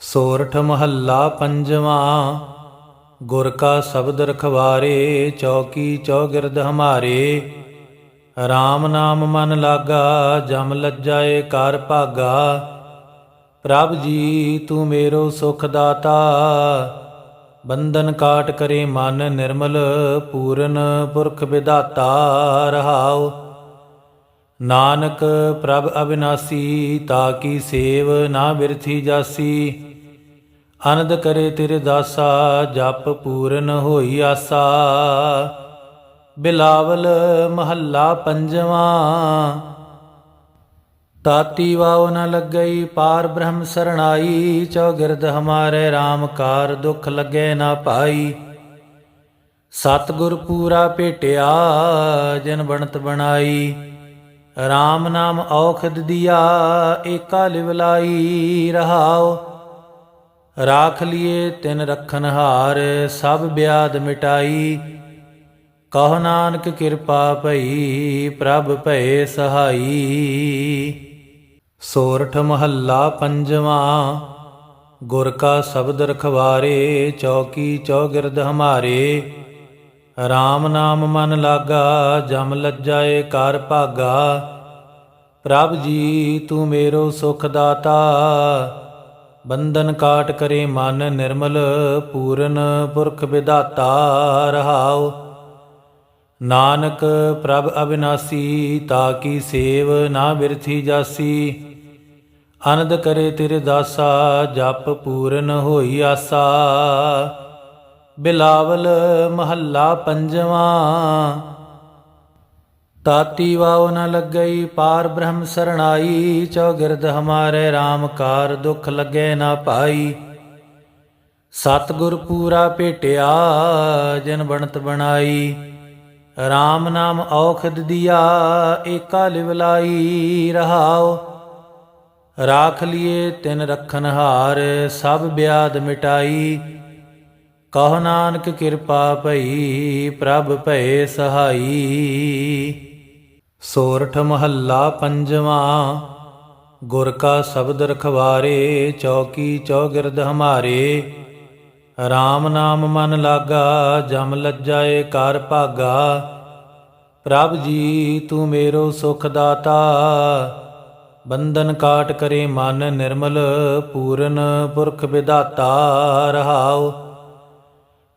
ਸੋਰਠ ਮਹੱਲਾ ਪੰਜਵਾਂ, ਗੁਰ ਕਾ ਸ਼ਬਦ ਰਖਵਾਰੇ, ਚੌਕੀ ਚੌਗਿਰਦ ਹਮਾਰੇ। RAM ਨਾਮ ਮਨ ਲਾਗਾ, ਜਮ ਲੱਜਾਏ ਕਰ ਭਾਗਾ। ਪ੍ਰਭ ਜੀ, ਤੂੰ ਮੇਰੋ ਸੁਖ ਦਾਤਾ। ਬੰਧਨ ਕਾਟ ਕਰੇ ਮਨ ਨਿਰਮਲ, ਪੂਰਨ ਪੁਰਖ ਵਿਦਾਤਾ ਰਹਾਓ ਨਾਨਕ ਪ੍ਰਭ ਅਬਿਨਾਸੀ, ਤਾ ਕੀ ਸੇਵ ਨਾ ਬਿਰਥੀ ਜਾਸੀ। ਅਨੰਦ ਕਰੇ ਤੇਰੇ ਦਾਸਾ, ਜਪ ਪੂਰਨ ਹੋਈ ਆਸਾ। ਬਿਲਾਵਲ ਮਹੱਲਾ ਪੰਜਵਾਂ। ਤਾਤੀ ਵਾਉ ਨ ਲੱਗਈ, ਪਾਰ ਬ੍ਰਹਮ ਸਰਣਾਈ। ਚੌਗਿਰਦ ਹਮਾਰੇ RAM ਕਾਰ ਦੁਖ ਲੱਗੇ ਨਾ ਪਾਈ। ਸਤਿਗੁਰ ਪੂਰਾ ਭੇਟਿਆ, ਜਨ ਬਣਤ ਬਣਾਈ। RAM ਨਾਮ ਔਖਦ ਦਿਆ, ਏਕਾ ਲਿਵਲਾਈ ਰਹਾਓ ਰਾਖ ਲਿਏ ਤਿਨ ਰਖਨ ਹਾਰ, ਸਭ ਬਿਆਦ ਮਿਟਾਈ। ਕਹ ਨਾਨਕ ਕਿਰਪਾ ਭਈ, ਪ੍ਰਭ ਭਏ ਸਹਾਈ। ਸੋਰਠ ਮਹੱਲਾ ਪੰਜਵਾਂ, ਗੁਰ ਕਾ ਸ਼ਬਦ ਰਖਵਾਰੇ, ਚੌਕੀ ਚੌਗਿਰਦ ਹਮਾਰੇ। RAM ਨਾਮ ਮਨ ਲਾਗਾ, ਜਮ ਲੱਜਾਏ ਕਰ ਭਾਗਾ। ਪ੍ਰਭ ਜੀ, ਤੂੰ ਮੇਰੋ ਸੁਖ ਦਾਤਾ। ਬੰਧਨ ਕਾਟ ਕਰੇ ਮਨ ਨਿਰਮਲ, ਪੂਰਨ ਪੁਰਖ ਵਿਦਾਤਾ ਰਹਾਉ। ਨਾਨਕ ਪ੍ਰਭ ਅਬਿਨਾਸੀ, ਤਾ ਕੀ ਸੇਵ ਨਾ ਬਿਰਥੀ ਜਾਸੀ। ਅਨੰਦ ਕਰੇ ਤੇਰੇ ਦਾਸਾ, ਜਪ ਪੂਰਨ ਹੋਈ ਆਸਾ। ਬਿਲਾਵਲ ਮਹੱਲਾ ਪੰਜਵਾਂ ਤਾਤੀ ਵਾਉ ਨ ਲੱਗਈ, ਪਾਰ ਬ੍ਰਹਮ ਸਰਣਾਈ, ਚੌਗਿਰਦ ਹਮਾਰੇ RAM ਕਾਰ ਦੁਖ ਲੱਗੇ ਨਾ ਪਾਈ। ਸਤਿਗੁਰ ਪੂਰਾ ਭੇਟਿਆ, ਜਨ ਬਣਤ ਬਣਾਈ। RAM ਨਾਮ ਔਖਦ ਦਿਆ, ਏਕਾ ਲਿਵਲਾਈ ਰਹਾਓ ਰਾਖ ਲਿਏ ਤਿਨ ਰਖਨ ਹਾਰ, ਸਭ ਬਿਆਦ ਮਿਟਾਈ। ਕਹ ਨਾਨਕ ਕਿਰਪਾ ਭਈ, ਪ੍ਰਭ ਭਏ ਸਹਾਈ। ਸੋਰਠ ਮਹੱਲਾ ਪੰਜਵਾਂ, ਗੁਰ ਕਾ ਸ਼ਬਦ ਰਖਵਾਰੇ, ਚੌਕੀ ਚੌਗਿਰਦ ਹਮਾਰੇ। RAM ਨਾਮ ਮਨ ਲਾਗਾ, ਜਮ ਲੱਜਾਏ ਕਰ ਭਾਗਾ। ਪ੍ਰਭ ਜੀ, ਤੂੰ ਮੇਰੋ ਸੁਖ ਦਾਤਾ। ਬੰਧਨ ਕਾਟ ਕਰੇ ਮਨ ਨਿਰਮਲ, ਪੂਰਨ ਪੁਰਖ ਵਿਦਾਤਾ ਰਹਾਓ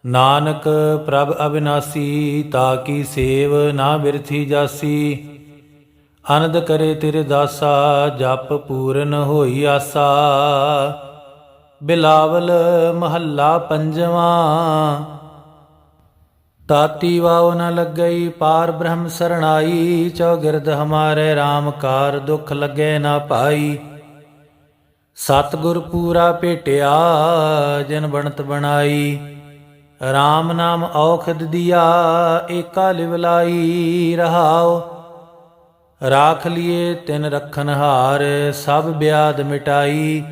ਨਾਨਕ ਪ੍ਰਭ ਅਬਿਨਾਸੀ, ਤਾ ਕੀ ਸੇਵ ਨਾ ਬਿਰਥੀ ਜਾਸੀ। ਅਨੰਦ ਕਰੇ ਤੇਰੇ ਦਾਸਾ, ਜਪ ਪੂਰਨ ਹੋਈ ਆਸਾ। ਬਿਲਾਵਲ ਮਹੱਲਾ ਪੰਜਵਾਂ। ਤਾਤੀ ਵਾਉ ਨ ਲੱਗਈ, ਪਾਰ ਬ੍ਰਹਮ ਸਰਣਾਈ। ਚੌਗਿਰਦ ਹਮਾਰੇ RAM ਕਾਰ ਦੁਖ ਲੱਗੇ ਨਾ ਪਾਈ। ਸਤਿਗੁਰ ਪੂਰਾ ਭੇਟਿਆ, ਜਨ ਬਣਤ ਬਣਾਈ। RAM ਨਾਮ ਔਖਦ ਦਿਆ, ਏਕਾ ਲਿਵਲਾਈ ਰਹਾਓ ਰਾਖ ਲਿਏ ਤਿਨ ਰਖਨ ਹਾਰ, ਸਭ ਬਿਆਦ ਮਿਟਾਈ।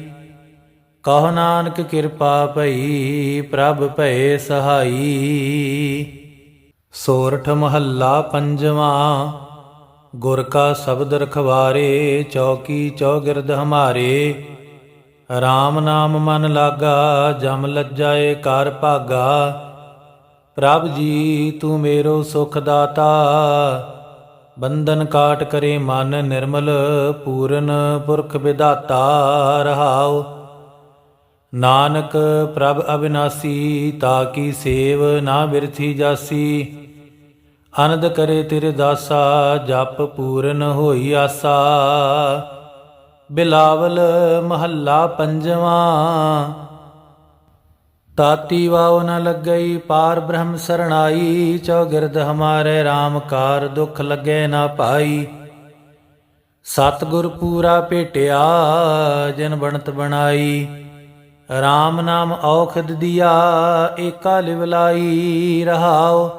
ਕਹ ਨਾਨਕ ਕਿਰਪਾ ਭਈ, ਪ੍ਰਭ ਭਏ ਸਹਾਈ। ਸੋਰਠ ਮਹੱਲਾ ਪੰਜਵਾਂ, ਗੁਰ ਕਾ ਸ਼ਬਦ ਰਖਵਾਰੇ, ਚੌਕੀ ਚੌਗਿਰਦ ਹਮਾਰੇ। RAM ਨਾਮ ਮਨ ਲਾਗਾ, ਜਮ ਲੱਜਾਏ ਕਰ ਭਾਗਾ। ਪ੍ਰਭ ਜੀ, ਤੂੰ ਮੇਰੋ ਸੁਖ ਦਾਤਾ। ਬੰਧਨ ਕਾਟ ਕਰੇ ਮਨ ਨਿਰਮਲ, ਪੂਰਨ ਪੁਰਖ ਵਿਦਾਤਾ ਰਹਾਉ। ਨਾਨਕ ਪ੍ਰਭ ਅਬਿਨਾਸੀ, ਤਾ ਕੀ ਸੇਵ ਨਾ ਬਿਰਥੀ ਜਾਸੀ। ਅਨੰਦ ਕਰੇ ਤੇਰੇ ਦਾਸਾ, ਜਪ ਪੂਰਨ ਹੋਈ ਆਸਾ। ਬਿਲਾਵਲ ਮਹੱਲਾ ਪੰਜਵਾਂ ਤਾਤੀ ਵਾਉ ਨ ਲੱਗਈ, ਪਾਰ ਬ੍ਰਹਮ ਸਰਣਾਈ, ਚੌਗਿਰਦ ਹਮਾਰੇ RAM ਕਾਰ ਦੁਖ ਲੱਗੇ ਨਾ ਪਾਈ। ਸਤਿਗੁਰ ਪੂਰਾ ਭੇਟਿਆ, ਜਨ ਬਣਤ ਬਣਾਈ। RAM ਨਾਮ ਔਖਦ ਦਿਆ, ਏਕਾ ਲਿਵਲਾਈ ਰਹਾਉ।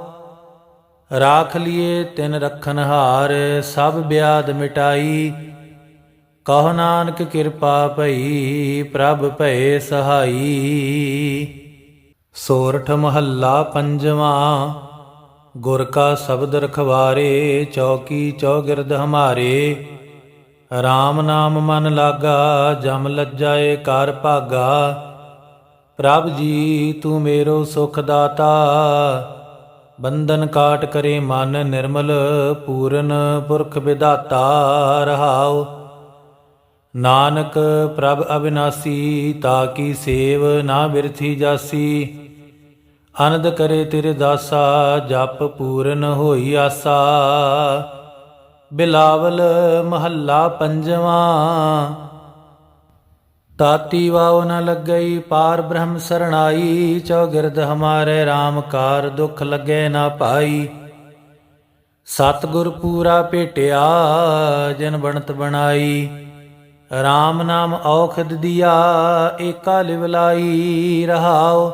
ਰਾਖ ਲਿਏ ਤਿਨ ਰਖਨ ਹਾਰ, ਸਭ ਬਿਆਦ ਮਿਟਾਈ। ਕਹ ਨਾਨਕ ਕਿਰਪਾ ਭਈ, ਪ੍ਰਭ ਭਏ ਸਹਾਈ। ਸੋਰਠ ਮਹੱਲਾ ਪੰਜਵਾਂ, ਗੁਰ ਕਾ ਸ਼ਬਦ ਰਖਵਾਰੇ, ਚੌਕੀ ਚੌਗਿਰਦ ਹਮਾਰੇ। RAM ਨਾਮ ਮਨ ਲਾਗਾ, ਜਮ ਲੱਜਾਏ ਕਰ ਭਾਗਾ। ਪ੍ਰਭ ਜੀ, ਤੂੰ ਮੇਰੋ ਸੁਖ ਦਾਤਾ। ਬੰਧਨ ਕਾਟ ਕਰੇ ਮਨ ਨਿਰਮਲ, ਪੂਰਨ ਪੁਰਖ ਵਿਦਾਤਾ ਰਹਾਓ ਨਾਨਕ ਪ੍ਰਭ ਅਬਿਨਾਸੀ, ਤਾ ਕੀ ਸੇਵ ਨਾ ਬਿਰਥੀ ਜਾਸੀ। ਅਨੰਦ ਕਰੇ ਤੇਰੇ ਦਾਸਾ, ਜਪ ਪੂਰਨ ਹੋਈ ਆਸਾ। ਬਿਲਾਵਲ ਮਹੱਲਾ ਪੰਜਵਾਂ। ਤਾਤੀ ਵਾਉ ਨ ਲੱਗਈ, ਪਾਰ ਬ੍ਰਹਮ ਸਰਣਾਈ। ਚੌਗਿਰਦ ਹਮਾਰੇ RAM ਕਾਰ ਦੁਖ ਲੱਗੇ ਨਾ ਪਾਈ। ਸਤਿਗੁਰ ਪੂਰਾ ਭੇਟਿਆ ਜਨ ਬਣਤ ਬਣਾਈ। RAM ਨਾਮ ਔਖਦ ਦਿਆ, ਏਕਾ ਲਿਵਲਾਈ ਰਹਾਉ।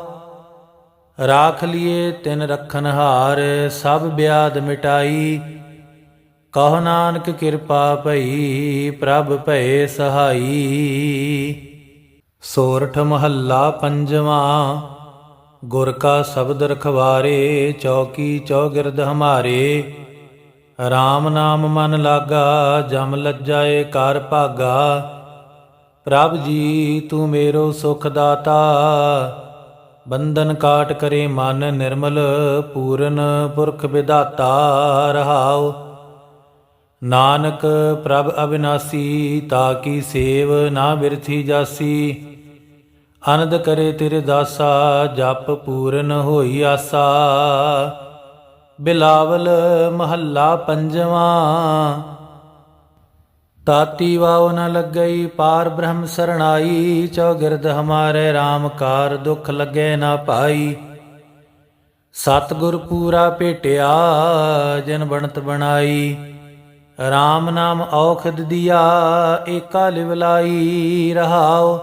ਰਾਖ ਲਿਏ ਤਿਨ ਰਖਨ ਹਾਰ, ਸਭ ਬਿਆਦ ਮਿਟਾਈ। ਕਹ ਨਾਨਕ ਕਿਰਪਾ ਭਈ, ਪ੍ਰਭ ਭਏ ਸਹਾਈ। ਸੋਰਠ ਮਹੱਲਾ ਪੰਜਵਾਂ, ਗੁਰ ਕਾ ਸ਼ਬਦ ਰਖਵਾਰੇ, ਚੌਕੀ ਚੌਗਿਰਦ ਹਮਾਰੇ। RAM ਨਾਮ ਮਨ ਲਾਗਾ, ਜਮ ਲੱਜਾਏ ਕਰ ਭਾਗਾ। ਪ੍ਰਭ ਜੀ, ਤੂੰ ਮੇਰੋ ਸੁਖ ਦਾਤਾ। ਬੰਧਨ ਕਾਟ ਕਰੇ ਮਨ ਨਿਰਮਲ, ਪੂਰਨ ਪੁਰਖ ਵਿਦਾਤਾ ਰਹਾਓ ਨਾਨਕ, ਪ੍ਰਭ ਅਬਿਨਾਸੀ, ਤਾ ਕੀ ਸੇਵ ਨਾ ਬਿਰਥੀ ਜਾਸੀ। ਅਨੰਦ ਕਰੇ ਤੇਰੇ ਦਾਸਾ, ਜਪ ਪੂਰਨ ਹੋਈ ਆਸਾ। ਬਿਲਾਵਲ ਮਹੱਲਾ ਪੰਜਵਾਂ। ਤਾਤੀ ਵਾਉ ਨ ਲੱਗਈ, ਪਾਰ ਬ੍ਰਹਮ ਸਰਣਾਈ, ਚੌਗਿਰਦ ਹਮਾਰੇ RAM ਕਾਰ ਦੁਖ ਲੱਗੇ ਨਾ ਪਾਈ। ਸਤਿਗੁਰ ਪੂਰਾ ਭੇਟਿਆ, ਜਨ ਬਣਤ ਬਣਾਈ। RAM ਨਾਮ ਔਖਦ ਦਿਆ, ਏਕਾ ਲਿਵਲਾਈ ਰਹਾਉ।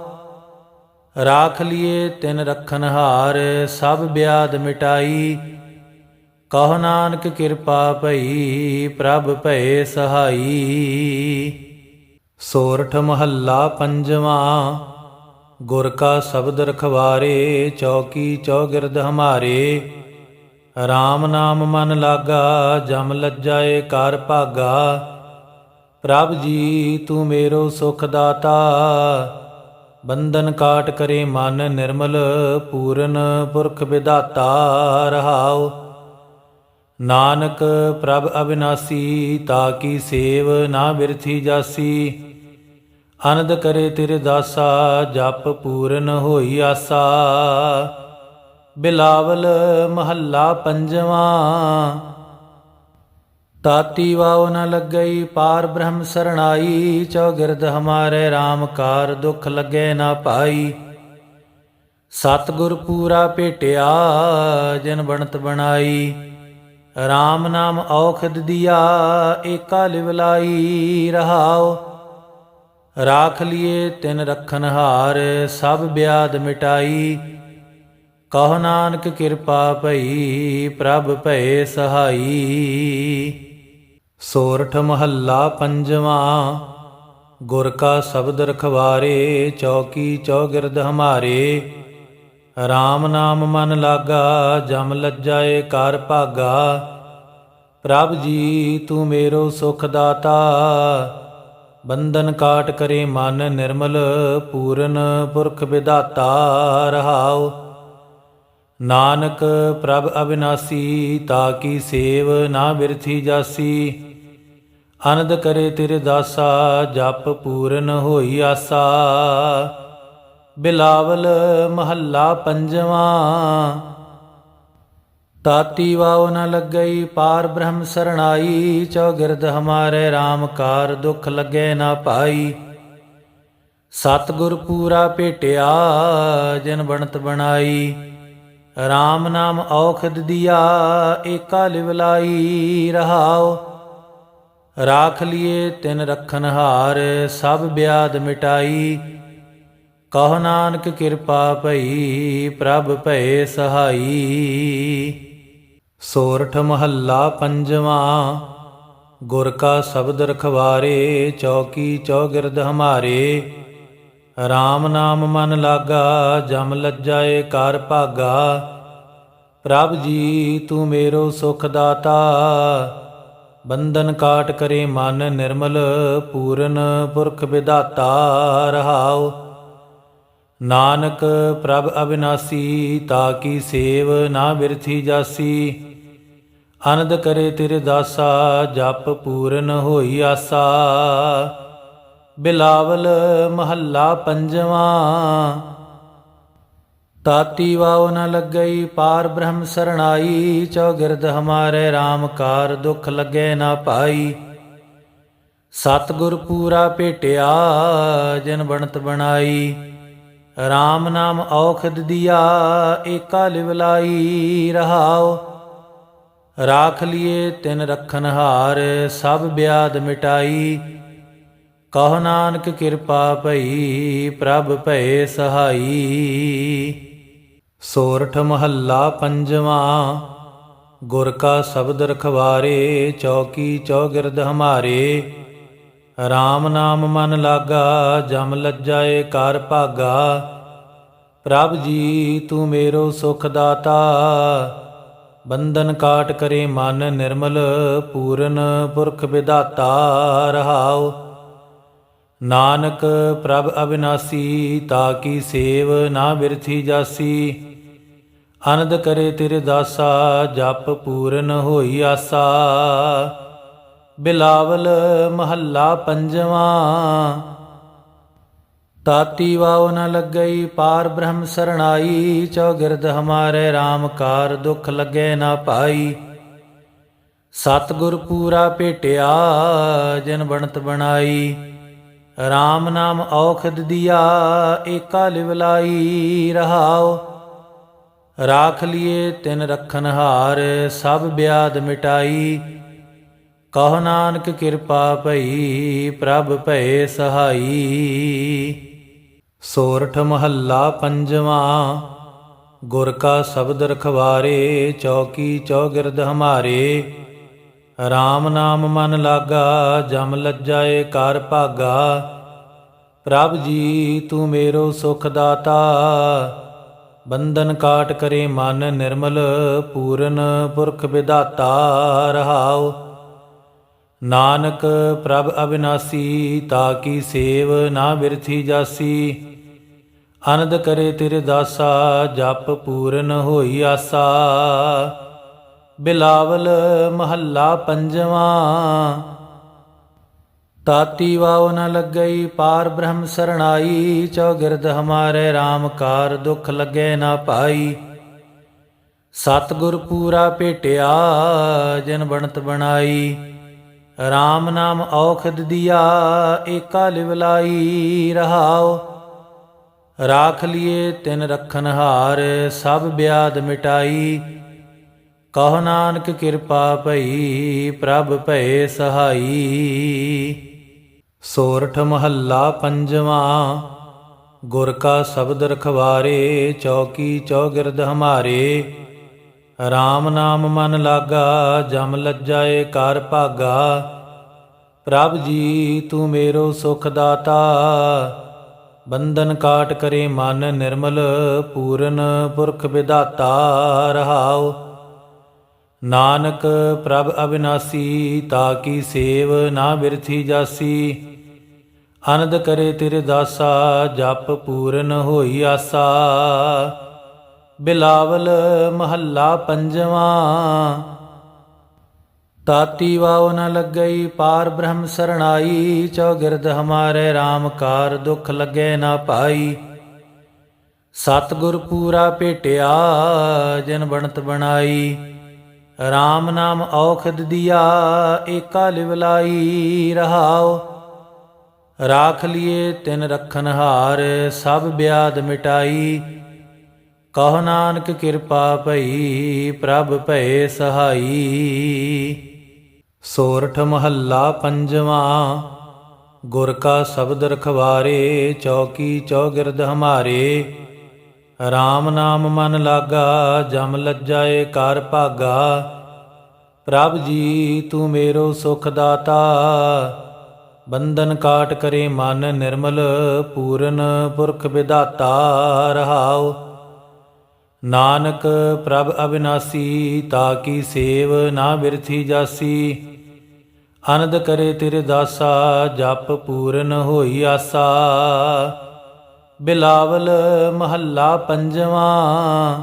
ਰਾਖ ਲਿਏ ਤਿਨ ਰਖਨ ਹਾਰ, ਸਭ ਬਿਆਦ ਮਿਟਾਈ। ਕਹ ਨਾਨਕ ਕਿਰਪਾ ਭਈ, ਪ੍ਰਭ ਭਏ ਸਹਾਈ। ਸੋਰਠ ਮਹੱਲਾ ਪੰਜਵਾਂ, ਗੁਰ ਕਾ ਸ਼ਬਦ ਰਖਵਾਰੇ, ਚੌਕੀ ਚੌਗਿਰਦ ਹਮਾਰੇ। RAM ਨਾਮ ਮਨ ਲਾਗਾ, ਜਮ ਲੱਜਾਏ ਕਰ ਭਾਗਾ। ਪ੍ਰਭ ਜੀ, ਤੂੰ ਮੇਰੋ ਸੁਖ ਦਾਤਾ। ਬੰਧਨ ਕਾਟ ਕਰੇ ਮਨ ਨਿਰਮਲ, ਪੂਰਨ ਪੁਰਖ ਵਿਦਾਤਾ ਰਹਾਓ ਨਾਨਕ ਪ੍ਰਭ ਅਬਿਨਾਸੀ, ਤਾ ਕੀ ਸੇਵ ਨਾ ਬਿਰਥੀ ਜਾਸੀ। ਅਨੰਦ ਕਰੇ ਤੇਰੇ ਦਾਸਾ, ਜਪ ਪੂਰਨ ਹੋਈ ਆਸਾ। ਬਿਲਾਵਲ ਮਹੱਲਾ ਪੰਜਵਾਂ। ਤਾਤੀ ਵਾਉ ਨ ਲੱਗਈ, ਪਾਰ ਬ੍ਰਹਮ ਸਰਣਾਈ। ਚੌਗਿਰਦ ਹਮਾਰੇ RAM ਕਾਰ ਦੁਖ ਲੱਗੇ ਨਾ ਪਾਈ। ਸਤਿਗੁਰ ਪੂਰਾ ਭੇਟਿਆ ਜਨ ਬਣਤ ਬਣਾਈ। RAM ਨਾਮ ਔਖਦ ਦਿਆ, ਏਕਾ ਲਿਵਲਾਈ ਰਹਾਓ ਰਾਖ ਲਿਏ ਤਿਨ ਰਖਨ ਹਾਰ, ਸਭ ਬਿਆਦ ਮਿਟਾਈ। ਕਹ ਨਾਨਕ ਕਿਰਪਾ ਭਈ, ਪ੍ਰਭ ਭਏ ਸਹਾਈ। ਸੋਰਠ ਮਹੱਲਾ ਪੰਜਵਾਂ, ਗੁਰ ਕਾ ਸ਼ਬਦ ਰਖਵਾਰੇ, ਚੌਕੀ ਚੌਗਿਰਦ ਹਮਾਰੇ। RAM ਨਾਮ ਮਨ ਲਾਗਾ, ਜਮ ਲੱਜਾਏ ਕਰ ਭਾਗਾ। ਪ੍ਰਭ ਜੀ, ਤੂੰ ਮੇਰੋ ਸੁਖ ਦਾਤਾ। ਬੰਧਨ ਕਾਟ ਕਰੇ ਮਨ ਨਿਰਮਲ, ਪੂਰਨ ਪੁਰਖ ਵਿਦਾਤਾ ਰਹਾਓ ਨਾਨਕ, ਪ੍ਰਭ ਅਬਿਨਾਸੀ, ਤਾ ਕੀ ਸੇਵ ਨਾ ਬਿਰਥੀ ਜਾਸੀ। ਅਨੰਦ ਕਰੇ ਤੇਰੇ ਦਾਸਾ, ਜਪ ਪੂਰਨ ਹੋਈ ਆਸਾ। ਬਿਲਾਵਲ ਮਹੱਲਾ ਪੰਜਵਾਂ। ਤਾਤੀ ਵਾਉ ਨ ਲੱਗਈ, ਪਾਰ ਬ੍ਰਹਮ ਸਰਣਾਈ, ਚੌਗਿਰਦ ਹਮਾਰੇ RAM ਕਾਰ ਦੁਖ ਲੱਗੇ ਨਾ ਪਾਈ। ਸਤਿਗੁਰ ਪੂਰਾ ਭੇਟਿਆ, ਜਿਨ ਬਣਤ ਬਣਾਈ। RAM ਨਾਮ ਔਖਦ ਦਿਆ, ਏਕਾ ਲਿਵਲਾਈ ਰਹਾਓ ਰਾਖ ਲਿਏ ਤਿਨ ਰਖਨ ਹਾਰ, ਸਭ ਬਿਆਦ ਮਿਟਾਈ। ਕਹ ਨਾਨਕ ਕਿਰਪਾ ਭਈ, ਪ੍ਰਭ ਭਏ ਸਹਾਈ। ਸੋਰਠ ਮਹੱਲਾ ਪੰਜਵਾਂ, ਗੁਰ ਕਾ ਸ਼ਬਦ ਰਖਵਾਰੇ, ਚੌਕੀ ਚੌਗਿਰਦ ਹਮਾਰੇ। RAM ਨਾਮ ਮਨ ਲਾਗਾ, ਜਮ ਲੱਜਾਏ ਕਰ ਭਾਗਾ। ਪ੍ਰਭ ਜੀ, ਤੂੰ ਮੇਰੋ ਸੁਖ ਦਾਤਾ। ਬੰਧਨ ਕਾਟ ਕਰੇ ਮਨ ਨਿਰਮਲ, ਪੂਰਨ ਪੁਰਖ ਵਿਦਾਤਾ ਰਹਾਓ ਨਾਨਕ ਪ੍ਰਭ ਅਬਿਨਾਸੀ, ਤਾ ਕੀ ਸੇਵ ਨਾ ਬਿਰਥੀ ਜਾਸੀ। ਅਨੰਦ ਕਰੇ ਤੇਰੇ ਦਾਸਾ, ਜਪ ਪੂਰਨ ਹੋਈ ਆਸਾ। ਬਿਲਾਵਲ ਮਹੱਲਾ ਪੰਜਵਾਂ। ਤਾਤੀ ਵਾਉ ਨ ਲੱਗਈ, ਪਾਰ ਬ੍ਰਹਮ ਸਰਣਾਈ। ਚੌਗਿਰਦ ਹਮਾਰੇ RAM ਕਾਰ ਦੁਖ ਲੱਗੇ ਨਾ ਪਾਈ। ਸਤਿਗੁਰ ਪੂਰਾ ਭੇਟਿਆ ਜਿਨ ਬਣਤ ਬਣਾਈ। RAM ਨਾਮ ਔਖਦ ਦਿਆ, ਏਕਾ ਲਿਵਲਾਈ ਰਹਾਓ ਰਾਖ ਲਿਏ ਤਿਨ ਰਖਨ ਹਾਰ, ਸਭ ਬਿਆਦ ਮਿਟਾਈ। ਕਹ ਨਾਨਕ ਕਿਰਪਾ ਭਈ, ਪ੍ਰਭ ਭਏ ਸਹਾਈ। ਸੋਰਠ ਮਹੱਲਾ ਪੰਜਵਾਂ, ਗੁਰ ਕਾ ਸ਼ਬਦ ਰਖਵਾਰੇ, ਚੌਕੀ ਚੌਗਿਰਦ ਹਮਾਰੇ। RAM ਨਾਮ ਮਨ ਲਾਗਾ, ਜਮ ਲੱਜਾਏ ਕਰ ਭਾਗਾ। ਪ੍ਰਭ ਜੀ, ਤੂੰ ਮੇਰੋ ਸੁਖ ਦਾਤਾ। ਬੰਧਨ ਕਾਟ ਕਰੇ ਮਨ ਨਿਰਮਲ, ਪੂਰਨ ਪੁਰਖ ਵਿਦਾਤਾ ਰਹਾਓ ਨਾਨਕ, ਪ੍ਰਭ ਅਬਿਨਾਸੀ, ਤਾ ਕੀ ਸੇਵ ਨਾ ਬਿਰਥੀ ਜਾਸੀ। ਅਨੰਦ ਕਰੇ ਤੇਰੇ ਦਾਸਾ, ਜਪ ਪੂਰਨ ਹੋਈ ਆਸਾ। ਬਿਲਾਵਲ ਮਹੱਲਾ ਪੰਜਵਾਂ। ਤਾਤੀ ਵਾਉ ਨ ਲੱਗਈ ਪਾਰ ਬ੍ਰਹਮ ਸਰਣਾਈ, ਚੌਗਿਰਦ ਹਮਾਰੇ RAM ਕਾਰ ਦੁਖ ਲੱਗੇ ਨਾ ਪਾਈ। ਸਤਿਗੁਰ ਪੂਰਾ ਭੇਟਿਆ, ਜਿਨ ਬਣਤ ਬਣਾਈ। RAM ਨਾਮ ਔਖਦ ਦਿਆ, ਏਕਾ ਲਿਵਲਾਈ ਰਹਾਓ ਰਾਖ ਲਿਏ ਤਿਨ ਰਖਨ ਹਾਰ, ਸਭ ਬਿਆਦ ਮਿਟਾਈ। ਕਹੋ ਨਾਨਕ ਕਿਰਪਾ ਭਈ, ਪ੍ਰਭ ਭਏ ਸਹਾਈ। ਸੋਰਠ ਮਹੱਲਾ ਪੰਜਵਾਂ, ਗੁਰ ਕਾ ਸ਼ਬਦ ਰਖਵਾਰੇ, ਚੌਕੀ ਚੌਗਿਰਦ ਹਮਾਰੇ। RAM ਨਾਮ ਮਨ ਲਾਗਾ, ਜਮ ਲੱਜਾਏ ਕਰ ਭਾਗਾ। ਪ੍ਰਭ ਜੀ, ਤੂੰ ਮੇਰੋ ਸੁਖ ਦਾਤਾ। ਬੰਧਨ ਕਾਟ ਕਰੇ ਮਨ ਨਿਰਮਲ, ਪੂਰਨ ਪੁਰਖ ਵਿਦਾਤਾ ਰਹਾਓ ਨਾਨਕ ਪ੍ਰਭ ਅਬਿਨਾਸੀ, ਤਾ ਕੀ ਸੇਵ ਨਾ ਬਿਰਥੀ ਜਾਸੀ। ਅਨੰਦ ਕਰੇ ਤੇਰੇ ਦਾਸਾ, ਜਪ ਪੂਰਨ ਹੋਈ ਆਸਾ। ਬਿਲਾਵਲ ਮਹੱਲਾ ਪੰਜਵਾਂ। ਤਾਤੀ ਵਾਉ ਨ ਲੱਗਈ, ਪਾਰ ਬ੍ਰਹਮ ਸਰਣਾਈ। ਚੌਗਿਰਦ ਹਮਾਰੇ RAM ਕਾਰ ਦੁਖ ਲੱਗੇ ਨਾ ਪਾਈ। ਸਤਿਗੁਰ ਪੂਰਾ ਭੇਟਿਆ ਜਨ ਬਣਤ ਬਣਾਈ। RAM ਨਾਮ ਔਖਦ ਦਿਆ, ਏਕਾ ਲਿਵਲਾਈ ਰਹਾਓ ਰਾਖ ਲਿਏ ਤਿਨ ਰਖਨ ਹਾਰ, ਸਭ ਬਿਆਦ ਮਿਟਾਈ। ਕਹ ਨਾਨਕ ਕਿਰਪਾ ਭਈ, ਪ੍ਰਭ ਭਏ ਸਹਾਈ। ਸੋਰਠ ਮਹੱਲਾ ਪੰਜਵਾਂ, ਗੁਰ ਕਾ ਸ਼ਬਦ ਰਖਵਾਰੇ, ਚੌਕੀ ਚੌਗਿਰਦ ਹਮਾਰੇ। RAM ਨਾਮ ਮਨ ਲਾਗਾ, ਜਮ ਲੱਜਾਏ ਕਰ ਭਾਗਾ। ਪ੍ਰਭ ਜੀ, ਤੂੰ ਮੇਰੋ ਸੁਖ ਦਾਤਾ। ਬੰਧਨ ਕਾਟ ਕਰੇ ਮਨ ਨਿਰਮਲ, ਪੂਰਨ ਪੁਰਖ ਵਿਦਾਤਾ ਰਹਾਓ ਨਾਨਕ, ਪ੍ਰਭ ਅਬਿਨਾਸੀ, ਤਾ ਕੀ ਸੇਵ ਨਾ ਬਿਰਥੀ ਜਾਸੀ। ਅਨੰਦ ਕਰੇ ਤੇਰੇ ਦਾਸਾ, ਜਪ ਪੂਰਨ ਹੋਈ ਆਸਾ। ਬਿਲਾਵਲ ਮਹੱਲਾ ਪੰਜਵਾਂ। ਤਾਤੀ ਵਾਉ ਨ ਲੱਗਈ, ਪਾਰ ਬ੍ਰਹਮ ਸਰਣਾਈ, ਚੌਗਿਰਦ ਹਮਾਰੇ RAM ਕਾਰ ਦੁਖ ਲੱਗੇ ਨਾ ਪਾਈ। ਸਤਿਗੁਰ ਪੂਰਾ ਭੇਟਿਆ, ਜਨ ਬਣਤ ਬਣਾਈ। RAM ਨਾਮ ਔਖਦ ਦਿਆ, ਏਕਾ ਲਿਵਲਾਈ ਰਹਾਓ ਰਾਖ ਲਿਏ ਤਿਨ ਰਖਨ ਹਾਰ, ਸਭ ਬਿਆਦ ਮਿਟਾਈ। ਕਹੋ ਨਾਨਕ ਕਿਰਪਾ ਭਈ, ਪ੍ਰਭ ਭਏ ਸਹਾਈ। ਸੋਰਠ ਮਹੱਲਾ ਪੰਜਵਾਂ, ਗੁਰ ਕਾ ਸ਼ਬਦ ਰਖਵਾਰੇ, ਚੌਕੀ ਚੌਗਿਰਦ ਹਮਾਰੇ। RAM ਨਾਮ ਮਨ ਲਾਗਾ, ਜਮ ਲੱਜਾਏ ਕਰ ਭਾਗਾ। ਪ੍ਰਭ ਜੀ, ਤੂੰ ਮੇਰੋ ਸੁਖ ਦਾਤਾ। ਬੰਧਨ ਕਾਟ ਕਰੇ ਮਨ ਨਿਰਮਲ, ਪੂਰਨ ਪੁਰਖ ਵਿਦਾਤਾ ਰਹਾਓ ਨਾਨਕ ਪ੍ਰਭ ਅਬਿਨਾਸੀ, ਤਾ ਕੀ ਸੇਵ ਨਾ ਬਿਰਥੀ ਜਾਸੀ। ਅਨੰਦ ਕਰੇ ਤੇਰੇ ਦਾਸਾ, ਜਪ ਪੂਰਨ ਹੋਈ ਆਸਾ। ਬਿਲਾਵਲ ਮਹੱਲਾ ਪੰਜਵਾਂ,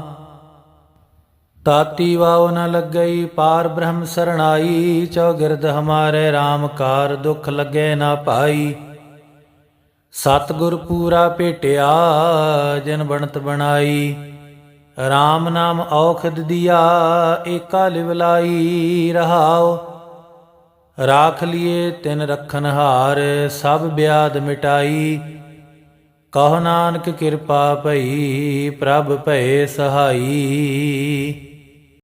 ਤਾਤੀ ਵਾਉ ਨ ਲੱਗਈ, ਪਾਰ ਬ੍ਰਹਮ ਸਰਣਾਈ। ਚੌਗਿਰਦ ਹਮਾਰੇ RAM ਕਾਰ ਦੁਖ ਲੱਗੇ ਨਾ ਪਾਈ। ਸਤਿਗੁਰ ਪੂਰਾ ਭੇਟਿਆ ਜਨ ਬਣਤ ਬਣਾਈ। RAM ਨਾਮ ਔਖਦ ਦਿਆ, ਏਕਾ ਲਿਵਲਾਈ ਰਹਾਓ ਰਾਖ ਲਿਏ ਤਿਨ ਰਖਨ ਹਾਰ, ਸਭ ਬਿਆਦ ਮਿਟਾਈ। ਕਹੋ ਨਾਨਕ ਕਿਰਪਾ ਭਈ, ਪ੍ਰਭ ਭਏ ਸਹਾਈ।